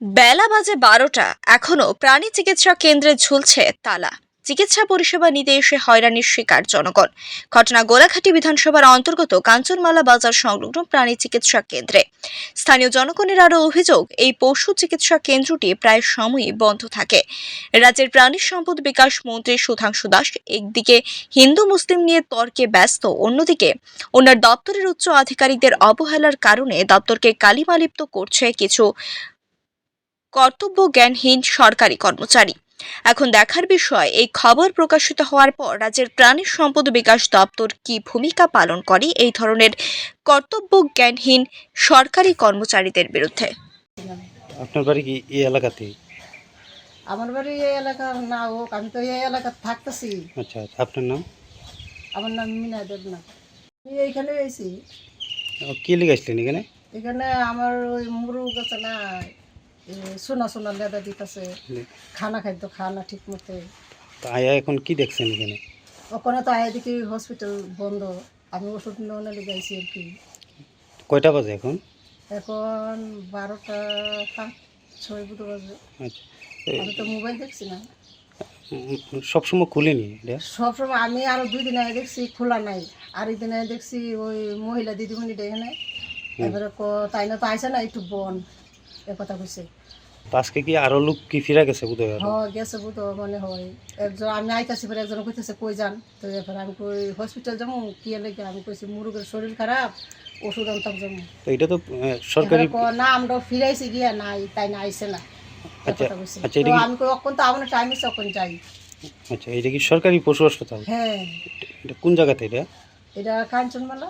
বেলা বাজে বারোটা। এখনও প্রাণী চিকিৎসা কেন্দ্রে ঝুলছে তালা। চিকিৎসা পরিষেবা নিতে এসে হয়রানির শিকার জনগণ। ঘটনা গোলাঘাটি বিধানসভার অন্তর্গত কাঞ্চনমালা বাজার সংলগ্ন প্রাণী চিকিৎসা কেন্দ্রে। স্থানীয় জনগণের আরও অভিযোগ, এই পশু চিকিৎসা কেন্দ্রটি প্রায় সময়ই বন্ধ থাকে। রাজ্যের প্রাণী সম্পদ বিকাশ মন্ত্রী সুধাংশু দাস একদিকে হিন্দু মুসলিম নিয়ে তর্কে ব্যস্ত, অন্যদিকে ওনার দপ্তরের উচ্চ আধিকারিকদের অবহেলার কারণে দপ্তরকে কালিমালিপ্ত করছে কিছু কর্তব্য জ্ঞানহীন সরকারি কর্মচারী। এখন দেখার বিষয় এই খবর প্রকাশিত হওয়ার পর রাজ্যের প্রাণী সম্পদ বিকাশ দপ্তর কি ভূমিকা পালন করে এই ধরনের কর্তব্য জ্ঞানহীন সরকারি কর্মচারীদের বিরুদ্ধে? আপনার বাড়ি কি এই এলাকাতেই আমার বাড়ি এই এলাকা না হোক আমি তো এই এলাকা থাকতেছি। আচ্ছা আচ্ছা আপনার নাম? আমার নাম মিনা দেবনাথ। আমি এইখানে এসেছি ও, কি লিখে আসলেন এখানে? এখানে আমার ওই মুরগ আছে না এ, সোনা সোনা লেদা দিতেছে। খানা খাদ্য খানা ঠিক মতো। আয়া এখন কি দেখছেন এখানে? ওখানে তো আয় দেখি হসপিটাল বন্ধ। আমি ওষুধ নেওয়া লেগে আইছি আর কি। কয়টা বাজে এখন? এখন বারোটা পাঁচ ছয় বুধ বাজে। আচ্ছা। আমি তো মোবাইল দেখছি না। সবসময় খুলেনি সবসময় আমি আরও দুই দিন আগে দেখছি খোলা নাই। আর দিন আগে দেখছি ওই মহিলা দিদিমণি এখানে। এবারে ক- তাই না তো আইসে না একটু বন। এ কথা কইছে। তো আজকে কি আরও লোক কি ফিরা গেছে বোধহয় আরও? হয় গেছে বুতো মনে হয়। একজন আমি আইতাছি পরে একজন কইতেছে কই যান? তো এরপরে আমি কই হসপিটাল যাব? কি লেগে আমি কইছি মুরগের শরীর খারাপ ওষুধ আনতাম যাব। তো এটা তো সরকারি না আমরা ফিরাইছি গিয়া নাই তাই না আইসে না। আচ্ছা, আচ্ছা, এটা আমি কই অক্ষণ তো আমার টাইম আছে অক্ষণ যাই। আচ্ছা এটা কি সরকারি পশু হাসপাতাল হ্যাঁ। এটা কোন জায়গাতে এটা? এটা কাঞ্চনমালা।